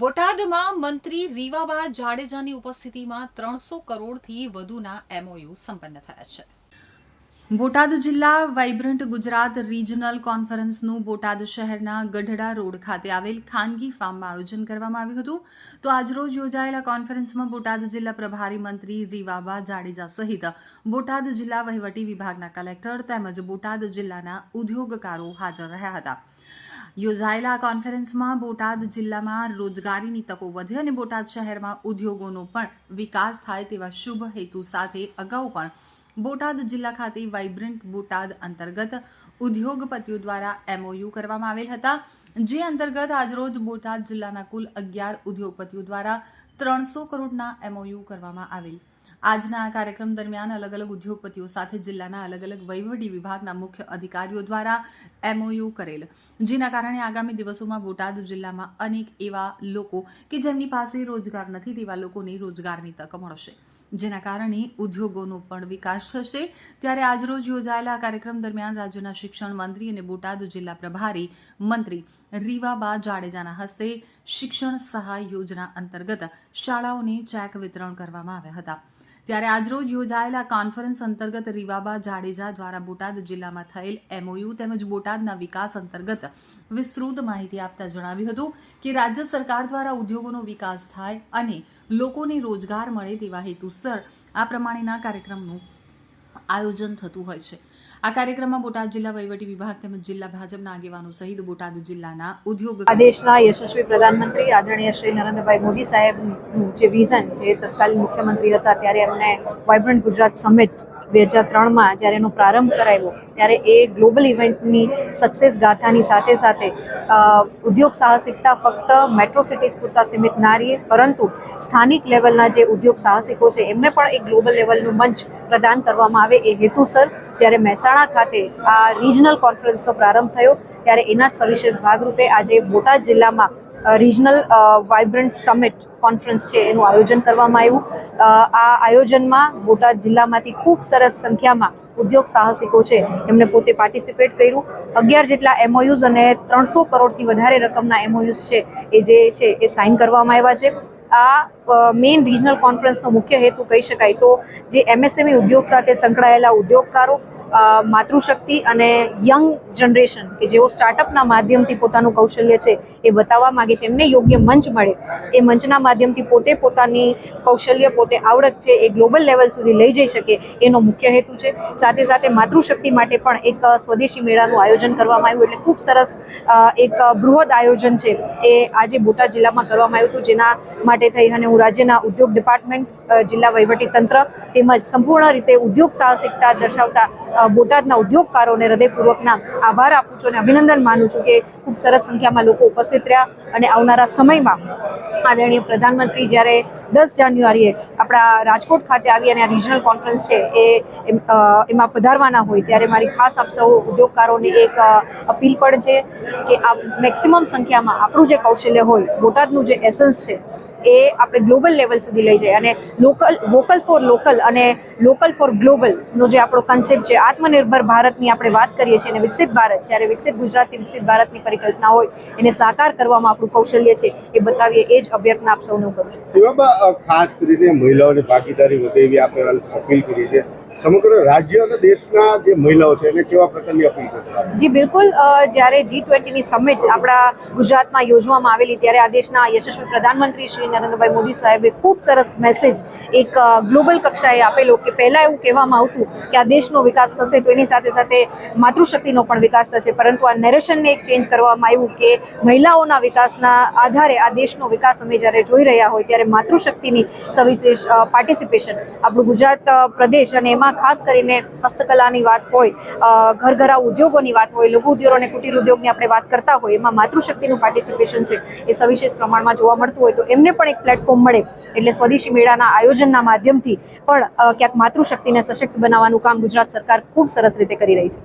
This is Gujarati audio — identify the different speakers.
Speaker 1: બોટાદમાં મંત્રી રીવાબા જાડેજાની ઉપસ્થિતિમાં ત્રણસો કરોડથી વધુના એમઓયુ સંપન્ન થયા છે. બોટાદ જિલ્લા વાઇબ્રન્ટ ગુજરાત રિજનલ કોન્ફરન્સનું બોટાદ શહેરના ગઢડા રોડ ખાતે આવેલ ખાનગી ફાર્મમાં આયોજન કરવામાં આવ્યું હતું. તો આજરોજ યોજાયેલા કોન્ફરન્સમાં બોટાદ જિલ્લા પ્રભારી મંત્રી રીવાબા જાડેજા સહિત બોટાદ જિલ્લા વહીવટી વિભાગના કલેક્ટર તેમજ બોટાદ જિલ્લાના ઉદ્યોગકારો હાજર રહ્યા હતા. યોજાયેલા કોન્ફરન્સમાં બોટાદ જિલ્લામાં રોજગારીની તકો વધે અને બોટાદ શહેરમાં ઉદ્યોગોનો પણ વિકાસ થાય તેવા શુભ હેતુ સાથે અગાઉ પણ બોટાદ જિલ્લા ખાતે વાઇબ્રન્ટ બોટાદ અંતર્ગત ઉદ્યોગપતિઓ દ્વારા એમઓયુ કરવામાં આવેલ હતા. જે અંતર્ગત આજરોજ બોટાદ જિલ્લાના કુલ અગિયાર ઉદ્યોગપતિઓ દ્વારા ત્રણસો કરોડના એમઓયુ કરવામાં આવેલ આજના આ કાર્યક્રમ દરમિયાન અલગ અલગ ઉદ્યોગપતિઓ સાથે જિલ્લાના અલગ અલગ વહીવટી વિભાગના મુખ્ય અધિકારીઓ દ્વારા એમઓયુ કરેલ. જેના કારણે આગામી દિવસોમાં બોટાદ જિલ્લામાં અનેક એવા લોકો કે જેમની પાસે રોજગાર નથી તેવા લોકોને રોજગારની તક મળશે. જેના કારણે ઉદ્યોગોનો પણ વિકાસ થશે. ત્યારે આજરોજ યોજાયેલા કાર્યક્રમ દરમિયાન રાજ્યના શિક્ષણ મંત્રી અને બોટાદ જિલ્લા પ્રભારી મંત્રી રીવાબા જાડેજાના હસ્તે શિક્ષણ સહાય યોજના અંતર્ગત શાળાઓને ચેક વિતરણ કરવામાં આવ્યા હતા. ત્યારે આજરોજ યોજાયેલા કોન્ફરન્સ અંતર્ગત રીવાબા જાડેજા દ્વારા બોટાદ જિલ્લામાં થયેલ એમઓયુ તેમજ બોટાદના વિકાસ અંતર્ગત વિસ્તૃત માહિતી આપતા જણાવ્યું હતું કે રાજ્ય સરકાર દ્વારા ઉદ્યોગોનો વિકાસ થાય અને લોકોને રોજગાર મળે તેવા હેતુસર આ પ્રમાણેના કાર્યક્રમનું આયોજન થતું હોય છે. આ કાર્યક્રમમાં બોટાદ જિલ્લા વહીવટી વિભાગ તેમજ જિલ્લા ભાજપના આગેવાનો સહિત બોટાદ જિલ્લાના ઉદ્યોગ
Speaker 2: આદેશના દેશના યશસ્વી પ્રધાનમંત્રી આદરણીય શ્રી નરેન્દ્રભાઈ મોદી સાહેબનું જે વિઝન જે તત્કાલીન મુખ્યમંત્રી હતા ત્યારે એમને વાઇબ્રન્ટ ગુજરાત સમિટ બે હજાર ત્રણમાં જ્યારે એનો પ્રારંભ કરાવ્યો, ત્યારે એ ગ્લોબલ ઇવેન્ટની સક્સેસ ગાથાની સાથે સાથે ઉદ્યોગ સાહસિકતા ફક્ત મેટ્રો સિટીઝ પૂરતા સીમિત ના રહીએ પરંતુ સ્થાનિક લેવલના જે ઉદ્યોગ સાહસિકો છે, એમને પણ એક ગ્લોબલ લેવલનું મંચ પ્રદાન કરવામાં આવે એ હેતુસર જ્યારે મહેસાણા ખાતે આ રિજનલ કોન્ફરન્સનો પ્રારંભ થયો, ત્યારે એના જ સવિશેષ ભાગરૂપે આજે બોટાદ જિલ્લામાં રિજનલ વાઇબ્રન્ટ સમિટ કોન્ફરન્સ છે, એનું આયોજન કરવામાં આવ્યું. આ આયોજનમાં બોટાદ જિલ્લામાંથી ખૂબ સરસ સંખ્યામાં ઉદ્યોગ સાહસિકો છે એમને પોતે પાર્ટિસિપેટ કર્યું. અગિયાર જેટલા એમઓયુઝ અને ત્રણસો કરોડથી વધારે રકમના એમઓયુઝ છે, એ જે છે, એ સાઇન કરવામાં આવ્યા છે. આ મેઇન રિજનલ કોન્ફરન્સનો મુખ્ય હેતુ કહી શકાય તો જે એમએસએમઈ ઉદ્યોગ સાથે સંકળાયેલા ઉદ્યોગકારો માતૃશક્તિ અને યંગ જનરેશન કે જેઓ સ્ટાર્ટઅપના માધ્યમથી પોતાનું કૌશલ્ય છે એ બતાવવા માગે છે, એમને યોગ્ય મંચ મળે. એ મંચના માધ્યમથી પોતે પોતાની કૌશલ્ય, પોતે આવડત છે એ ગ્લોબલ લેવલ સુધી લઈ જઈ શકે એનો મુખ્ય હેતુ છે. સાથે સાથે માતૃશક્તિ માટે પણ એક સ્વદેશી મેળાનું આયોજન કરવામાં આવ્યું એટલે ખૂબ સરસ એક બૃહદ આયોજન છે એ આજે બોટાદ જિલ્લામાં કરવામાં આવ્યું હતું. જેના માટે થઈ અને હું રાજ્યના ઉદ્યોગ ડિપાર્ટમેન્ટ જિલ્લા તંત્ર તેમજ સંપૂર્ણ રીતે ઉદ્યોગ સાહસિકતા દર્શાવતા બોટાદના ઉદ્યોગકારોને હૃદયપૂર્વકના આભાર આપું છું અને અભિનંદન માનું છું કે ખૂબ સરસ સંખ્યામાં લોકો ઉપસ્થિત રહ્યા અને આવનારા સમયમાં આદરણીય પ્રધાનમંત્રી જ્યારે દસ જાન્યુઆરીએ આપણા રાજકોટ ખાતે આવી અને આ રિજનલ કોન્ફરન્સ છે એ એમાં પધારવાના હોય ત્યારે મારી ખાસ આપ સૌ ઉદ્યોગકારોને એક અપીલ પણ છે કે આ મેક્સિમમ સંખ્યામાં આપણું જે કૌશલ્ય હોય બોટાદનું જે એસન્સ છે એ આપણે ગ્લોબલ લેવલ સુધી લઈ જાય અને લોકલ, વોકલ ફોર લોકલ અને લોકલ ફોર ગ્લોબલ નો જે આપણો કન્સેપ્ટ છે, આત્મનિર્ભર ભારતની આપણે વાત કરીએ છીએ અને વિકસિત ભારત, જ્યારે વિકસિત ગુજરાતની વિકસિત ભારતની પરિકલ્પના હોય, એને સાકાર કરવામાં આપણું કૌશલ્ય છે, એ બતાવીએ એ જ અભ્યર્થના આપ સૌનું કરું છું.
Speaker 3: ખાસ કરીને મહિલાઓની ભાગીદારી વધે એવી આપણે અપીલ કરી છે. સમગ્ર રાજ્ય અને દેશના જે મહિલાઓ છે એને કેવા પ્રકારની અપીલ કરશો
Speaker 2: જી, બિલકુલ જ્યારે જી ટ્વેન્ટીની સમિટ આપણા ગુજરાતમાં યોજવામાં આવેલી ત્યારે આ દેશના યશસ્વી પ્રધાનમંત્રી શ્રી નરેન્દ્રભાઈ મોદી સાહેબે ખૂબ સરસ મેસેજ એક ગ્લોબલ કક્ષાએ આપેલો કે પહેલાં એવું કહેવામાં આવતું કે આ દેશનો વિકાસ થશે તો એની સાથે સાથે માતૃશક્તિનો પણ વિકાસ થશે. પરંતુ આ નેરેશનને એક ચેન્જ કરવામાં આવ્યું કે મહિલાઓના વિકાસના આધારે આ દેશનો વિકાસ અમે જ્યારે જોઈ રહ્યા હોય ત્યારે માતૃશક્તિની સવિશેષ પાર્ટિસિપેશન આપણું ગુજરાત પ્રદેશ અને એમાં ખાસ કરીને હસ્તકલાની વાત હોય ઘરઘરા ઉદ્યોગોની વાત હોય, લઘુ ઉદ્યોગ અને કુટીર ઉદ્યોગની આપણે વાત કરતા હોય, એમાં માતૃશક્તિનું પાર્ટિસિપેશન છે. એ સવિશેષ પ્રમાણમાં જોવા મળતું હોય તો એમને પણ એક પ્લેટફોર્મ મળે. એટલે સ્વદેશી મેળાના આયોજનના માધ્યમથી પણ ક્યાંક માતૃશક્તિને સશક્ત બનાવવાનું કામ ગુજરાત સરકાર ખૂબ સરસ રીતે કરી રહી છે.